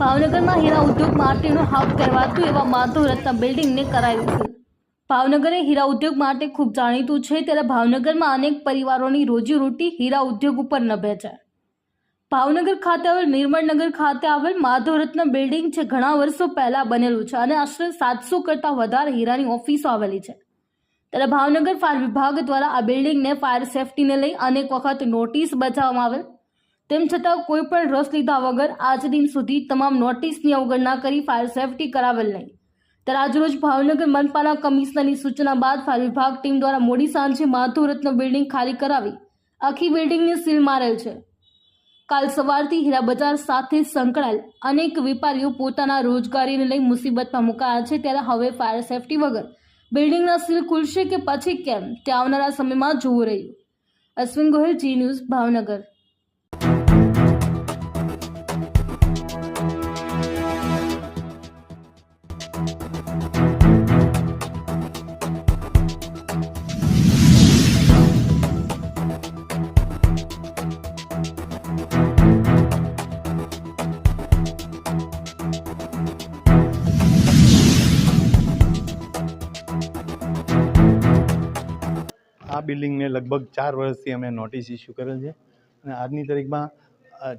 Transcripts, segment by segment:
ભાવનગરમાં હીરા ઉદ્યોગ માટેનું હબ કહેવાતું એવા માધવ રત્ન બિલ્ડિંગને કરાયું છે. ભાવનગરે હીરા ઉદ્યોગ માટે ખૂબ જાણીતું છે ત્યારે ભાવનગરમાં અનેક પરિવારોની રોજીરોટી હીરા ઉદ્યોગ ઉપર નભે છે ભાવનગર ખાતે આવેલ નિર્મળનગર ખાતે આવેલ માધવરત્ન બિલ્ડિંગ છે. ઘણા વર્ષો પહેલા બનેલું છે અને આશરે સાતસો કરતાં વધારે હીરાની ઓફિસો આવેલી છે. ત્યારે ભાવનગર ફાયર વિભાગ દ્વારા આ બિલ્ડિંગને ફાયર સેફટીને લઈ અનેક વખત નોટિસ બજાવવામાં આવેલ. તેમ છતાં કોઈ પણ રસ લીધા વગર આજ દિન સુધી તમામ નોટિસની અવગણના કરી ફાયર સેફટી કરાવેલ નહીં. ત્યારે આજરોજ ભાવનગર મનપાના કમિશનરની સૂચના બાદ ફાયર વિભાગ ટીમ દ્વારા મોડી સાંજે માધુરત્ન બિલ્ડિંગ ખાલી કરાવી આખી બિલ્ડિંગને સીલ મારેલ છે. કાલ સવારથી હીરા બજાર સાથે સંકળાયેલ અનેક વેપારીઓ પોતાના રોજગારીને લઈ મુસીબતમાં મુકાયા છે ત્યારે હવે ફાયર સેફટી વગર બિલ્ડિંગના સીલ ખુલશે કે પછી કેમ તે આવનારા સમયમાં જોવું રહ્યું. અશ્વિન ગોહિલ, જી ન્યૂઝ, ભાવનગર. આ બિલ્ડિંગને લગભગ ચાર વર્ષથી અમે નોટિસ ઇસ્યુ કરેલ છે અને આજની તારીખમાં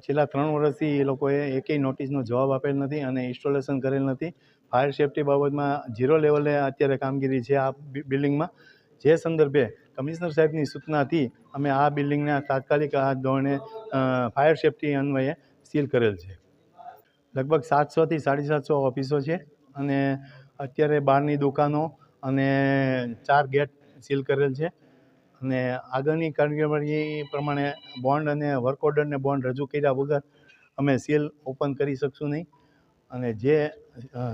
છેલ્લા ત્રણ વર્ષથી એ લોકોએ એકેય નોટિસનો જવાબ આપેલ નથી અને ઇન્સ્ટોલેશન કરેલ નથી. ફાયર સેફટી બાબતમાં ઝીરો લેવલે અત્યારે કામગીરી છે આ બિલ્ડિંગમાં. જે સંદર્ભે કમિશનર સાહેબની સૂચનાથી અમે આ બિલ્ડિંગના તાત્કાલિક આ ધોરણે ફાયર સેફટી અન્વયે સીલ કરેલ છે. લગભગ સાતસોથી સાડી સાતસો ઓફિસો છે અને અત્યારે બહારની દુકાનો અને ચાર ગેટ સીલ કરેલ છે. અને આગળની કાર્યવાહી પ્રમાણે બોન્ડ અને વર્ક ઓર્ડરને બોન્ડ રજૂ કર્યા વગર અમે સીલ ઓપન કરી શકશું નહીં. અને જે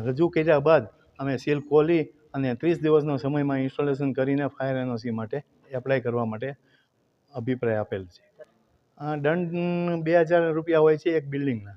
રજૂ કર્યા બાદ અમે સીલ ખોલી અને ત્રીસ દિવસનો સમયમાં ઇન્સ્ટોલેશન કરીને ફાયર એનઓસી માટે એપ્લાય કરવા માટે અભિપ્રાય આપેલ છે. દંડ બે હજાર રૂપિયા હોય છે એક બિલ્ડિંગના